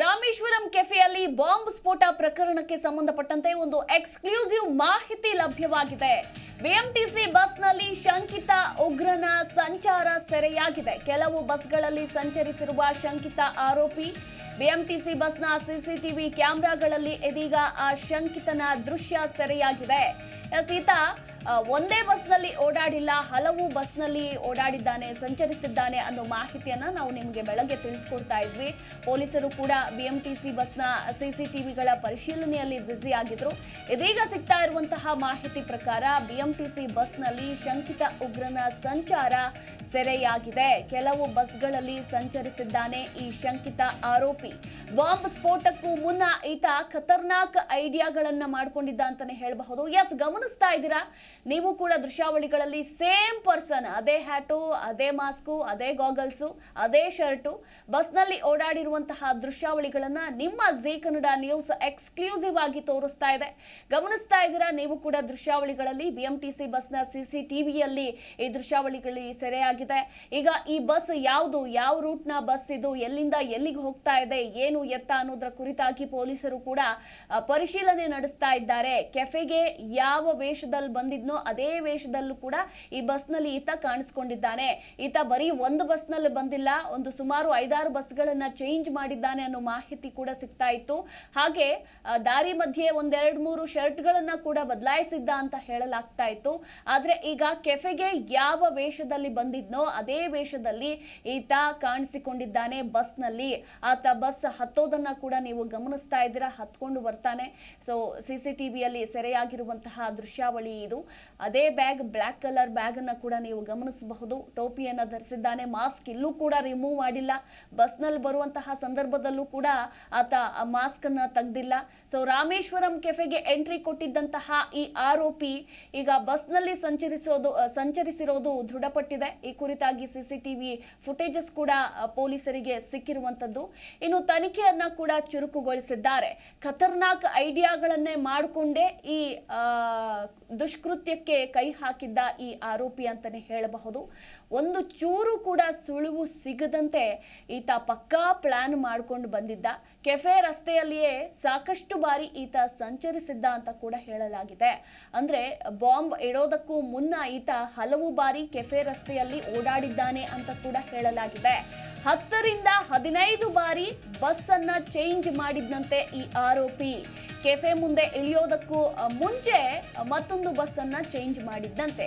Rameswaram ಕೆಫೆಯಲ್ಲಿ bomb ಸ್ಫೋಟ ಪ್ರಕರಣಕ್ಕೆ ಸಂಬಂಧಪಟ್ಟಂತೆ ಒಂದು ಎಕ್ಸ್ಕ್ಲೂಸಿವ್ ಮಾಹಿತಿ ಲಭ್ಯವಾಗಿದೆ. ಬಿಎಂಟಿಸಿ ಬಸ್ನಲ್ಲಿ ಶಂಕಿತ ಉಗ್ರನ ಸಂಚಾರ ಸೆರೆಯಾಗಿದೆ. ಕೆಲವು ಬಸ್ಗಳಲ್ಲಿ ಸಂಚರಿಸಿರುವ ಶಂಕಿತ ಆರೋಪಿ, ಬಿಎಂಟಿಸಿ ಬಸ್ನ ಸಿಸಿಟಿವಿ ಕ್ಯಾಮೆರಾಗಳಲ್ಲಿ ಇದೀಗ ಆ ಶಂಕಿತನ ದೃಶ್ಯ ಸೆರೆಯಾಗಿದೆ. ಆ, ಒಂದೇ ಬಸ್ನಲ್ಲಿ ಓಡಾಡಿಲ್ಲ ಹಲವು ಬಸ್ನಲ್ಲಿ ಓಡಾಡಿದ್ದಾನೆ ಸಂಚರಿಸಿದ್ದಾನೆ ಅನ್ನೋ ಮಾಹಿತಿಯನ್ನ ನಾವು ನಿಮಗೆ ಬೆಳಗ್ಗೆ ತಿಳಿಸ್ಕೊಡ್ತಾ ಇದ್ವಿ. ಪೊಲೀಸರು ಕೂಡ ಬಿ ಬಿಎಂಟಿಸಿ ಬಸ್ನ ಸಿಸಿಟಿವಿಗಳ ಪರಿಶೀಲನೆಯಲ್ಲಿ ಬ್ಯುಸಿ ಆಗಿದ್ರು. ಇದೀಗ ಸಿಗ್ತಾ ಇರುವಂತಹ ಮಾಹಿತಿ ಪ್ರಕಾರ ಬಿ ಬಿಎಂಟಿಸಿ ಬಸ್ನಲ್ಲಿ ಶಂಕಿತ ಉಗ್ರನ ಸಂಚಾರ ಸೆರೆಯಾಗಿದೆ. ಕೆಲವು ಬಸ್ಗಳಲ್ಲಿ ಸಂಚರಿಸಿದ್ದಾನೆ ಈ ಶಂಕಿತ ಆರೋಪಿ. ಬಾಂಬ್ ಸ್ಫೋಟಕ್ಕೂ ಮುನ್ನ ಈತ ಖತರ್ನಾಕ್ ಐಡಿಯಾಗಳನ್ನ ಮಾಡ್ಕೊಂಡಿದ್ದ ಅಂತಾನೆ ಹೇಳಬಹುದು. ಎಸ್ ಗಮನಿಸ್ತಾ ಇದ್ದೀರಾ? ನೀವು ಕೂಡ ದೃಶ್ಯಾವಳಿಗಳಲ್ಲಿ ಸೇಮ್ ಪರ್ಸನ್, ಅದೇ ಹ್ಯಾಟು, ಅದೇ ಮಾಸ್ಕು, ಅದೇ ಗಾಗಲ್ಸು ಅದೇ ಶರ್ಟು, ಬಸ್ನಲ್ಲಿ ಓಡಾಡಿರುವಂತಹ ದೃಶ್ಯಾವಳಿಗಳನ್ನು ನಿಮ್ಮ ಜೀ ಕನ್ನಡ ನ್ಯೂಸ್ ಎಕ್ಸ್ಕ್ಲೂಸಿವ್ ಆಗಿ ತೋರಿಸ್ತಾ ಇದೆ. ಗಮನಿಸ್ತಾ ಇದ್ದೀರಾ? ನೀವು ಕೂಡ ದೃಶ್ಯಾವಳಿಗಳಲ್ಲಿ ಬಿಎಂಟಿಸಿ ಬಸ್ನ ಸಿಸಿ ಟಿವಿಯಲ್ಲಿ ಈ ದೃಶ್ಯಾವಳಿಗಳಲ್ಲಿ ಸೆರೆಯಾಗಿದೆ. ಈಗ ಈ ಬಸ್ ಯಾವುದು, ಯಾವ ರೂಟ್ನ ಬಸ್ ಇದು, ಎಲ್ಲಿಂದ ಎಲ್ಲಿಗೆ ಹೋಗ್ತಾ ಇದೆ, ಏನು ಎತ್ತ ಅನ್ನೋದ್ರ ಕುರಿತಾಗಿ ಪೊಲೀಸರು ಕೂಡ ಪರಿಶೀಲನೆ ನಡೆಸ್ತಾ ಇದ್ದಾರೆ. ಕೆಫೆಗೆ ಯಾವ ವೇಷದಲ್ಲಿ ಬಂದಿದ್ನೋ ಅದೇ ವೇಷದಲ್ಲೂ ಕೂಡ ಈ ಬಸ್ನಲ್ಲಿ ಈತ ಕಾಣಿಸ್ಕೊಂಡಿದ್ದಾನೆ. ಈತ ಬರೀ ಒಂದು ಬಸ್ನಲ್ಲಿ ಬಂದಿಲ್ಲ, ಒಂದು ಸುಮಾರು ಐದಾರು ಬಸ್ಗಳನ್ನ ಚೇಂಜ್ ಮಾಡಿದ್ದಾನೆ ಅನ್ನೋ ಮಾಹಿತಿ ಕೂಡ ಸಿಗ್ತಾ ಇತ್ತು. ಹಾಗೆ ದಾರಿ ಮಧ್ಯೆ ಒಂದೆರಡು ಮೂರು ಶರ್ಟ್ಗಳನ್ನ ಕೂಡ ಬದಲಾಯಿಸಿದ್ದ ಅಂತ ಹೇಳಲಾಗ್ತಾ ಇತ್ತು. ಆದ್ರೆ ಈಗ ಕೆಫೆಗೆ ಯಾವ ವೇಷದಲ್ಲಿ ಬಂದಿದ್ನೋ ಅದೇ ವೇಷದಲ್ಲಿ ಈತ ಕಾಣಿಸಿಕೊಂಡಿದ್ದಾನೆ ಬಸ್ನಲ್ಲಿ. ಆತ ಬಸ್ ಹತ್ತೋದನ್ನ ಕೂಡ ನೀವು ಗಮನಿಸ್ತಾ ಇದ್ದೀರಾ, ಹತ್ಕೊಂಡು ಬರ್ತಾನೆ. ಸೊ ಸಿ ಸಿ ಟಿವಿಯಲ್ಲಿ ಸೆರೆಯಾಗಿರುವಂತಹ ದೃಶ್ಯಾವಳಿ ಇದು. ಅದೇ ಬ್ಯಾಗ್ ಬ್ಲ್ಯಾಕ್ ಕಲರ್ ಬ್ಯಾಗ್ ಅನ್ನ ಕೂಡ ನೀವು ಗಮನಿಸಬಹುದು. ಟೋಪಿಯನ್ನು ಧರಿಸಿದ್ದಾನೆ ಮಾಸ್ಕ್ ಇಲ್ಲೂ ಕೂಡ ರಿಮೂವ್ ಮಾಡಿಲ್ಲ. ಬಸ್ನಲ್ಲಿ ಬರುವಂತಹ ಸಂದರ್ಭದಲ್ಲೂ ಕೂಡ ಆತ ಮಾಸ್ಕ್ ಅನ್ನ ತೆಗೆದಿಲ್ಲ. ಸೊ ರಾಮೇಶ್ವರಂ ಕೆಫೆಗೆ ಎಂಟ್ರಿ ಕೊಟ್ಟಿದ್ದಂತಹ ಈ ಆರೋಪಿ ಈಗ ಬಸ್ನಲ್ಲಿ ಸಂಚರಿಸೋದು ಸಂಚರಿಸಿರೋದು ದೃಢಪಟ್ಟಿದೆ. ಈ ಕುರಿತಾಗಿ ಸಿಸಿಟಿವಿ ಫುಟೇಜಸ್ ಕೂಡ ಪೊಲೀಸರಿಗೆ ಸಿಕ್ಕಿರುವಂತದ್ದು ಇನ್ನು ತನಿಖೆಯನ್ನ ಕೂಡ ಚುರುಕುಗೊಳಿಸಿದ್ದಾರೆ. ಖತರ್ನಾಕ್ ಐಡಿಯಾಗಳನ್ನೇ ಮಾಡಿಕೊಂಡೇ ಈ ಆ, ದುಷ್ಕೃತ್ಯಕ್ಕೆ ಕೈ ಹಾಕಿದ್ದ ಈ ಆರೋಪಿ ಅಂತಾನೆ ಹೇಳಬಹುದು. ಒಂದು ಚೂರು ಕೂಡ ಸುಳಿವು ಸಿಗದಂತೆ ಈತ ಪಕ್ಕಾ ಪ್ಲಾನ್ ಮಾಡಿಕೊಂಡು ಬಂದಿದ್ದ. ಕೆಫೆ ರಸ್ತೆಯಲ್ಲಿಯೇ ಸಾಕಷ್ಟು ಬಾರಿ ಈತ ಸಂಚರಿಸಿದ್ದ ಅಂತ ಕೂಡ ಹೇಳಲಾಗಿದೆ. ಅಂದ್ರೆ ಬಾಂಬ್ ಇಡೋದಕ್ಕೂ ಮುನ್ನ ಈತ ಹಲವು ಬಾರಿ ಕೆಫೆ ರಸ್ತೆಯಲ್ಲಿ ಓಡಾಡಿದ್ದಾನೆ ಅಂತ ಕೂಡ ಹೇಳಲಾಗಿದೆ. ಹತ್ತರಿಂದ ಹದಿನೈದು ಬಾರಿ ಬಸ್ ಅನ್ನ ಚೇಂಜ್ ಮಾಡಿದ್ನಂತೆ ಈ ಆರೋಪಿ. ಕೆಫೆ ಮುಂದೆ ಇಳಿಯೋದಕ್ಕೂ ಮುಂಚೆ ಮತ್ತೊಂದು ಬಸ್ ಅನ್ನ change ಮಾಡಿದ್ದಂತೆ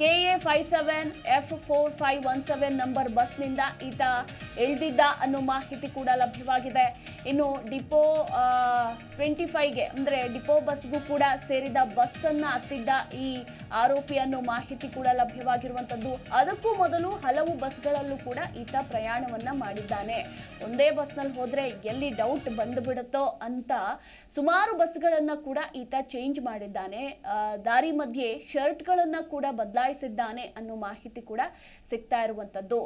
K A five seven, F four five one seven number ಬಸ್ನಿಂದ ಈತ ಇಳಿದಿದ್ದ ಅನ್ನೋ ಮಾಹಿತಿ ಕೂಡ ಲಭ್ಯವಾಗಿದೆ. ಇನ್ನು ಡಿಪೋ ಟ್ವೆಂಟಿ ಫೈವ್ಗೆ ಅಂದರೆ ಡಿಪೋ ಬಸ್ಗೂ ಕೂಡ ಸೇರಿದ ಬಸ್ಸನ್ನು ಹತ್ತಿದ್ದ ಈ ಆರೋಪಿ ಅನ್ನೋ ಮಾಹಿತಿ ಕೂಡ ಲಭ್ಯವಾಗಿರುವಂಥದ್ದು. ಅದಕ್ಕೂ ಮೊದಲು ಹಲವು ಬಸ್ಗಳಲ್ಲೂ ಕೂಡ ಈತ ಪ್ರಯಾಣವನ್ನು ಮಾಡಿದ್ದಾನೆ. ಒಂದೇ ಬಸ್ನಲ್ಲಿ ಹೋದರೆ ಎಲ್ಲಿ ಡೌಟ್ ಬಂದುಬಿಡುತ್ತೋ ಅಂತ ಸುಮಾರು ಬಸ್ಗಳನ್ನು ಕೂಡ ಈತ ಚೇಂಜ್ ಮಾಡಿದ್ದಾನೆ. ದಾರಿ ಮಧ್ಯೆ ಶರ್ಟ್ಗಳನ್ನು ಕೂಡ ಬದಲಾಯಿಸಿದ್ದಾನೆ ಅನ್ನೋ ಮಾಹಿತಿ ಕೂಡ ಸಿಗ್ತಾ ಇರುವಂತದ್ದು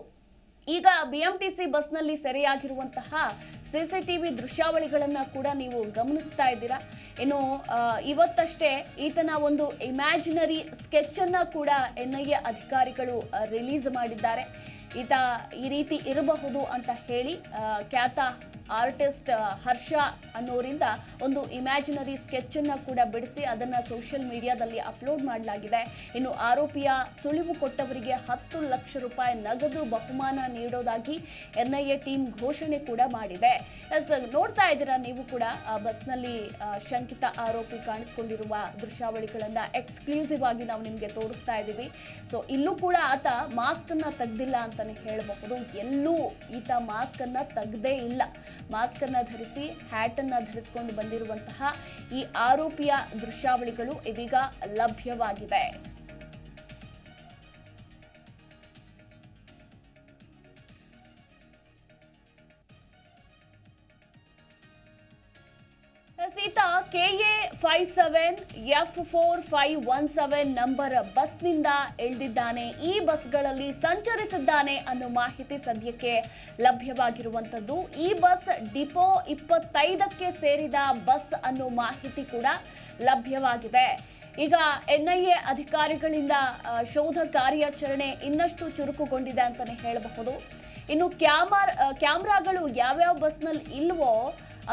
ಈಗ ಬಿಎಂಟಿಸಿ ಬಸ್ನಲ್ಲಿ ಸೆರೆಯಾಗಿರುವಂತಹ ಸಿಸಿಟಿವಿ ದೃಶ್ಯಾವಳಿಗಳನ್ನು ಕೂಡ ನೀವು ಗಮನಿಸ್ತಾ ಇದ್ದೀರಾ? ಇನ್ನು ಇವತ್ತಷ್ಟೇ ಈತನ ಒಂದು ಇಮ್ಯಾಜಿನರಿ ಸ್ಕೆಚ್ ಅನ್ನ ಕೂಡ ಎನ್ ಐ ಎ ಅಧಿಕಾರಿಗಳು ರಿಲೀಸ್ ಮಾಡಿದ್ದಾರೆ. ಈತ ಈ ರೀತಿ ಇರಬಹುದು ಅಂತ ಹೇಳಿ ಖ್ಯಾತ ಆರ್ಟಿಸ್ಟ್ ಹರ್ಷ ಅನ್ನೋರಿಂದ ಒಂದು ಇಮ್ಯಾಜಿನರಿ ಸ್ಕೆಚ್ ಅನ್ನ ಕೂಡ ಬಿಡಿಸಿ ಅದನ್ನ ಸೋಷಿಯಲ್ ಮೀಡಿಯಾದಲ್ಲಿ ಅಪ್ಲೋಡ್ ಮಾಡಲಾಗಿದೆ. ಇನ್ನು ಆರೋಪಿಯ ಸುಳಿವು ಕೊಟ್ಟವರಿಗೆ ಹತ್ತು ಲಕ್ಷ ರೂಪಾಯಿ ನಗದು ಬಹುಮಾನ ನೀಡೋದಾಗಿ ಎನ್ಐಎ ಟೀಮ್ ಘೋಷಣೆ ಕೂಡ ಮಾಡಿದೆ. ಎಸ್, ನೋಡ್ತಾ ಇದ್ದೀರಾ ನೀವು ಕೂಡ ಬಸ್ನಲ್ಲಿ ಶಂಕಿತ ಆರೋಪಿ ಕಾಣಿಸ್ಕೊಂಡಿರುವ ದೃಶ್ಯಾವಳಿಗಳನ್ನು ಎಕ್ಸ್ಕ್ಲೂಸಿವ್ ಆಗಿ ನಾವು ನಿಮಗೆ ತೋರಿಸ್ತಾ ಇದ್ದೀವಿ. ಸೊ ಇಲ್ಲೂ ಕೂಡ ಆತ ಮಾಸ್ಕ್ ತೆಗೆದಿಲ್ಲ ತೆಗ್ದಿಲ್ಲ ಅಂತಾನೆ ಹೇಳಬಹುದು. ಎಲ್ಲೂ ಈತ ಮಾಸ್ಕ್ ಅನ್ನ ತೆಗ್ದೇ ಇಲ್ಲ. ಮಾಸ್ಕ್ ಅನ್ನ ಧರಿಸಿ ಹ್ಯಾಟ್ ಅನ್ನ ಧರಿಸಿಕೊಂಡು ಬಂದಿರುವಂತಹ ಈ ಆರೋಪಿಯ ದೃಶ್ಯಾವಳಿಗಳು ಇದೀಗ ಲಭ್ಯವಾಗಿದೆ. Sita K A five seven F four five one seven number ಬಸ್ನಿಂದ ಇಳಿದಿದ್ದಾನೆ. ಈ ಬಸ್ಗಳಲ್ಲಿ ಸಂಚರಿಸಿದ್ದಾನೆ ಅನ್ನೋ ಮಾಹಿತಿ ಸದ್ಯಕ್ಕೆ ಲಭ್ಯವಾಗಿರುವಂಥದ್ದು. ಈ ಬಸ್ ಡಿಪೋ ಇಪ್ಪತ್ತೈದಕ್ಕೆ ಸೇರಿದ ಬಸ್ ಅನ್ನೋ ಮಾಹಿತಿ ಕೂಡ ಲಭ್ಯವಾಗಿದೆ. ಈಗ ಎನ್ಐಎ ಅಧಿಕಾರಿಗಳಿಂದ ಶೋಧ ಕಾರ್ಯಾಚರಣೆ ಇನ್ನಷ್ಟು ಚುರುಕುಗೊಂಡಿದೆ ಅಂತಲೇ ಹೇಳಬಹುದು. ಇನ್ನು ಕ್ಯಾಮರ್ ಕ್ಯಾಮ್ರಾಗಳು ಯಾವ್ಯಾವ ಬಸ್ನಲ್ಲಿ ಇಲ್ವೋ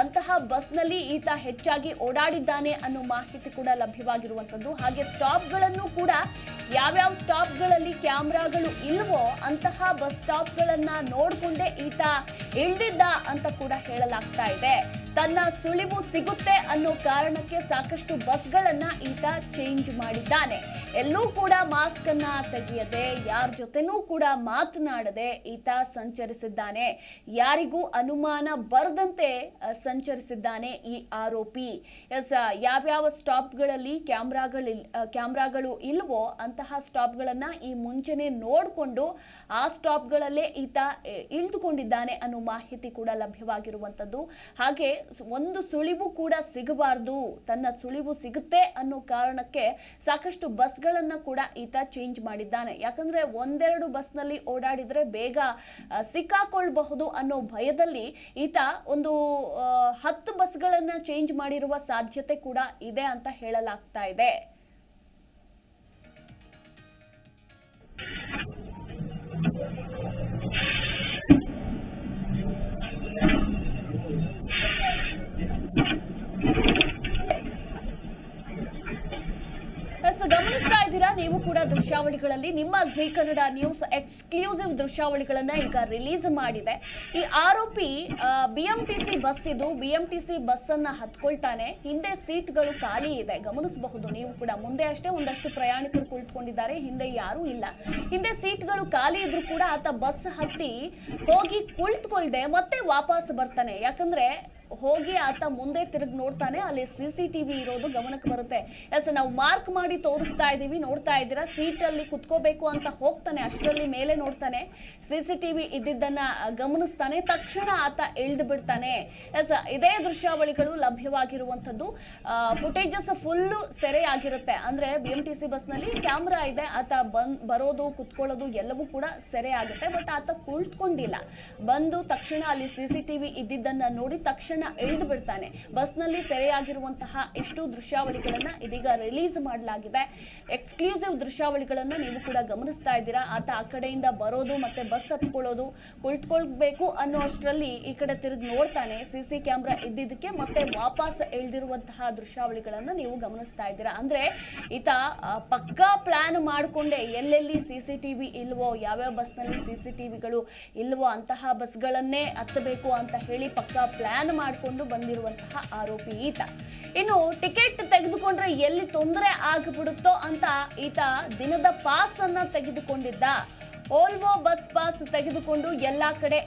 ಅಂತಹ ಬಸ್ನಲ್ಲಿ ಈತ ಹೆಚ್ಚಾಗಿ ಓಡಾಡಿದ್ದಾನೆ ಅನ್ನೋ ಮಾಹಿತಿ ಕೂಡ ಲಭ್ಯವಾಗಿರುವಂಥದ್ದು. ಹಾಗೆ ಸ್ಟಾಪ್ಗಳನ್ನು ಕೂಡ ಯಾವ್ಯಾವ ಸ್ಟಾಪ್ಗಳಲ್ಲಿ ಕ್ಯಾಮ್ರಾಗಳು ಇಲ್ವೋ ಅಂತಹ ಬಸ್ ಸ್ಟಾಪ್ಗಳನ್ನು ನೋಡಿಕೊಂಡೇ ಈತ ಇಳ್ದಿದ್ದ ಅಂತ ಕೂಡ ಹೇಳಲಾಗ್ತಾ ಇದೆ. ತನ್ನ ಸುಳಿವು ಸಿಗುತ್ತೆ ಅನ್ನೋ ಕಾರಣಕ್ಕೆ ಸಾಕಷ್ಟು ಬಸ್ಗಳನ್ನ ಈತ ಚೇಂಜ್ ಮಾಡಿದ್ದಾನೆ. ಎಲ್ಲೂ ಕೂಡ ಮಾಸ್ಕ್ ಅನ್ನ ತೆಗೆಯದೆ, ಯಾರ ಜೊತೆನೂ ಕೂಡ ಮಾತನಾಡದೆ ಈತ ಸಂಚರಿಸಿದ್ದಾನೆ. ಯಾರಿಗೂ ಅನುಮಾನ ಬರದಂತೆ ಸಂಚರಿಸಿದ್ದಾನೆ ಈ ಆರೋಪಿ. ಎಸ್ ಯಾವ್ಯಾವ ಸ್ಟಾಪ್ಗಳಲ್ಲಿ ಕ್ಯಾಮ್ರಾಗಳು ಕ್ಯಾಮ್ರಾಗಳು ಇಲ್ವೋ ಅಂತಹ ಸ್ಟಾಪ್ಗಳನ್ನ ಈ ಮುಂಚೆನೆ ನೋಡಿಕೊಂಡು ಆ ಸ್ಟಾಪ್ಗಳಲ್ಲೇ ಈತ ಇಳಿದುಕೊಂಡಿದ್ದಾನೆ ಅನ್ನೋ ಮಾಹಿತಿ ಕೂಡ ಲಭ್ಯವಾಗಿರುವಂಥದ್ದು ಹಾಗೆ ಒಂದು ಸುಳಿವು ಕೂಡ ಸಿಗಬಾರ್ದು, ತನ್ನ ಸುಳಿವು ಸಿಗುತ್ತೆ ಅನ್ನೋ ಕಾರಣಕ್ಕೆ ಸಾಕಷ್ಟು ಬಸ್ಗಳನ್ನ ಕೂಡ ಈತ ಚೇಂಜ್ ಮಾಡಿದ್ದಾನೆ. ಯಾಕಂದ್ರೆ ಒಂದೆರಡು ಬಸ್ನಲ್ಲಿ ಓಡಾಡಿದ್ರೆ ಬೇಗ ಸಿಕ್ಕಾಕೊಳ್ಬಹುದು ಅನ್ನೋ ಭಯದಲ್ಲಿ ಈತ ಒಂದು ಹತ್ತು ಬಸ್ಗಳನ್ನ ಚೇಂಜ್ ಮಾಡಿರುವ ಸಾಧ್ಯತೆ ಕೂಡ ಇದೆ ಅಂತ ಹೇಳಲಾಗ್ತಾ ಇದೆ. ಗಮನಿಸ್ತಾ ಇದ್ದೀರಾ? ನೀವು ಕೂಡ ದೃಶ್ಯಾವಳಿಗಳಲ್ಲಿ ನಿಮ್ಮ ಜಿ ಕನ್ನಡ ನ್ಯೂಸ್ ಎಕ್ಸ್ಕ್ಲೂಸಿವ್ ದೃಶ್ಯಾವಳಿಗಳನ್ನ ಈಗ ರಿಲೀಸ್ ಮಾಡಿದೆ. ಈ ಆರೋಪಿ B M T C bus ಇದು. B M T C bus ಅನ್ನ ಹತ್ಕೊಳ್ತಾನೆ. ಹಿಂದೆ ಸೀಟ್ಗಳು ಖಾಲಿ ಇದೆ. ಗಮನಿಸಬಹುದು, ನೀವು ಕೂಡ. ಮುಂದೆ ಅಷ್ಟೇ ಒಂದಷ್ಟು ಪ್ರಯಾಣಿಕರು ಕುಳಿತುಕೊಂಡಿದ್ದಾರೆ. ಹಿಂದೆ ಯಾರೂ ಇಲ್ಲ. ಹಿಂದೆ ಸೀಟ್ಗಳು ಖಾಲಿ ಇದ್ರು ಕೂಡ ಆತ ಬಸ್ ಹತ್ತಿ ಹೋಗಿ ಕುಳಿತುಕೊಳ್ದೆ ಮತ್ತೆ ವಾಪಸ್ ಬರ್ತಾನೆ. ಯಾಕಂದ್ರೆ ಹೋಗಿ ಆತ ಮುಂದೆ ತಿರುಗಿ ನೋಡ್ತಾನೆ, ಅಲ್ಲಿ ಸಿ ಸಿ ಟಿವಿ ಇರೋದು ಗಮನಕ್ಕೆ ಬರುತ್ತೆ. ಎಸ್ ನಾವು ಮಾರ್ಕ್ ಮಾಡಿ ತೋರಿಸ್ತಾ ಇದ್ದೀವಿ, ನೋಡ್ತಾ ಇದ್ದೀರಾ? ಸೀಟಲ್ಲಿ ಕುತ್ಕೋಬೇಕು ಅಂತ ಹೋಗ್ತಾನೆ, ಅಷ್ಟರಲ್ಲಿ ಮೇಲೆ ನೋಡ್ತಾನೆ. ಸಿ ಸಿ ಟಿವಿ ಇದ್ದಿದ್ದನ್ನ ಗಮನಿಸ್ತಾನೆ, ತಕ್ಷಣ ಆತ ಇಳಿದು ಬಿಡ್ತಾನೆ. ಎಸ್ ಇದೇ ದೃಶ್ಯಾವಳಿಗಳು ಲಭ್ಯವಾಗಿರುವಂಥದ್ದು. ಫುಟೇಜಸ್ ಫುಲ್ಲು ಸೆರೆ ಆಗಿರುತ್ತೆ ಅಂದ್ರೆ ಬಿ ಎಂ ಟಿ ಸಿ ಬಸ್ನಲ್ಲಿ ಕ್ಯಾಮ್ರಾ ಇದೆ, ಆತ ಬಂದ್, ಬರೋದು, ಕುತ್ಕೊಳ್ಳೋದು ಎಲ್ಲವೂ ಕೂಡ ಸೆರೆ ಆಗುತ್ತೆ ಬಟ್ ಆತ ಕುಳಿತುಕೊಂಡಿಲ್ಲ. ಬಂದು ತಕ್ಷಣ ಅಲ್ಲಿ ಸಿ ಸಿ ಟಿವಿ ಇದ್ದಿದ್ದನ್ನ ನೋಡಿ ತಕ್ಷಣ ಇಳಿದು ಬಿಡ್ತಾನೆ. ಬಸ್ನಲ್ಲಿ ಸೆರೆಯಾಗಿರುವಂತಹ ಎಷ್ಟು ದೃಶ್ಯಾವಳಿಗಳನ್ನ ಇದೀಗ ರಿಲೀಸ್ ಮಾಡಲಾಗಿದೆ. ಎಕ್ಸ್ಕ್ಲೂಸಿವ್ ದೃಶ್ಯಾವಳಿಗಳನ್ನ ನೀವು ಕೂಡ ಗಮನಿಸ್ತಾ ಇದ್ದೀರಾ? ಆತ ಆ ಕಡೆಯಿಂದ ಬರೋದು ಮತ್ತೆ ಬಸ್ ಹತ್ಕೊಳ್ಳೋದು ಕುಳಿತುಕೊಳ್ಬೇಕು ಅನ್ನೋ ಅಷ್ಟರಲ್ಲಿ ಈ ಕಡೆ ತಿರುಗಿ ನೋಡ್ತಾನೆ. ಸಿ ಸಿ ಕ್ಯಾಮ್ರಾ ಇದ್ದಿದ್ದಕ್ಕೆ ಮತ್ತೆ ವಾಪಸ್ ಇಳಿದಿರುವಂತಹ ದೃಶ್ಯಾವಳಿಗಳನ್ನ ನೀವು ಗಮನಿಸ್ತಾ ಇದ್ದೀರಾ? ಅಂದ್ರೆ ಈತ ಪಕ್ಕಾ ಪ್ಲಾನ್ ಮಾಡಿಕೊಂಡೆ ಎಲ್ಲೆಲ್ಲಿ ಸಿ ಸಿ ಟಿವಿ ಇಲ್ವೋ, ಯಾವ್ಯಾವ ಬಸ್ನಲ್ಲಿ ಸಿ ಸಿ ಟಿವಿಗಳು ಇಲ್ವೋ ಅಂತಹ ಬಸ್ಗಳನ್ನೇ ಹತ್ತಬೇಕು ಅಂತ ಹೇಳಿ ಪಕ್ಕಾ ಪ್ಲಾನ್ ಮಾಡಿಕೊಂಡು ಬಂದಿರುವಂತಹ ಆರೋಪಿ ಈತ. ಇನ್ನು ಟಿಕೆಟ್ ತೆಗೆದುಕೊಂಡ್ರೆ ಎಲ್ಲಿ ತೊಂದರೆ ಆಗಿಬಿಡುತ್ತೋ ಅಂತ ಈತ ದಿನದ ಪಾಸ್ ಅನ್ನ ತೆಗೆದುಕೊಂಡಿದ್ದ. ಓಲ್ವೋ ಬಸ್ ಪಾಸ್ ತೆಗೆದುಕೊಂಡು ಎಲ್ಲ ಕಡೆ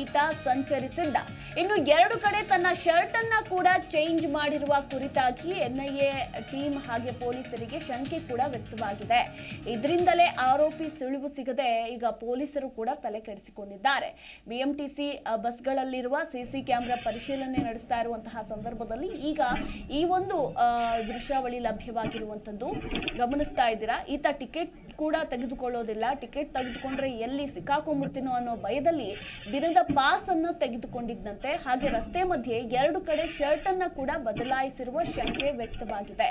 ಈತ ಸಂಚರಿಸಿದ್ದ. ಇನ್ನು ಎರಡು ಕಡೆ ತನ್ನ ಶರ್ಟ್ ಅನ್ನ ಕೂಡ ಚೇಂಜ್ ಮಾಡಿರುವ ಕುರಿತಾಗಿ ಎನ್ಐಎ ಟೀಮ್ ಹಾಗೆ ಪೊಲೀಸರಿಗೆ ಶಂಕೆ ಕೂಡ ವ್ಯಕ್ತವಾಗಿದೆ. ಇದರಿಂದಲೇ ಆರೋಪಿ ಸುಳಿವು ಸಿಗದೆ ಈಗ ಪೊಲೀಸರು ಕೂಡ ತಲೆ ಕೆಡಿಸಿಕೊಂಡಿದ್ದಾರೆ. ಬಿಎಂಟಿಸಿ ಬಸ್ಗಳಲ್ಲಿರುವ ಸಿಸಿ ಕ್ಯಾಮೆರಾ ಪರಿಶೀಲನೆ ನಡೆಸ್ತಾ ಇರುವಂತಹ ಸಂದರ್ಭದಲ್ಲಿ ಈಗ ಈ ಒಂದು ದೃಶ್ಯಾವಳಿ ಲಭ್ಯವಾಗಿರುವಂತದ್ದು ಗಮನಿಸ್ತಾ ಇದ್ದೀರಾ? ಈತ ಟಿಕೆಟ್ ಕೂಡ ತೆಗೆದುಕೊಳ್ಳೋದಿಲ್ಲ. ಟಿಕೆಟ್ ತೆಗೆದುಕೊಂಡ್ರೆ ಎಲ್ಲಿ ಸಿಕ್ಕಾಕೊಂಡ್ಬಿಡ್ತೀನೋ ಅನ್ನೋ ಭಯದಲ್ಲಿ ದಿನದ ಪಾಸ್ ಅನ್ನು ತೆಗೆದುಕೊಂಡಿದ್ದಂತೆ ಹಾಗೆ ರಸ್ತೆ ಮಧ್ಯೆ ಎರಡು ಕಡೆ ಶರ್ಟ್ ಅನ್ನ ಕೂಡ ಬದಲಾಯಿಸಿರುವ ಶಂಕೆ ವ್ಯಕ್ತವಾಗಿದೆ.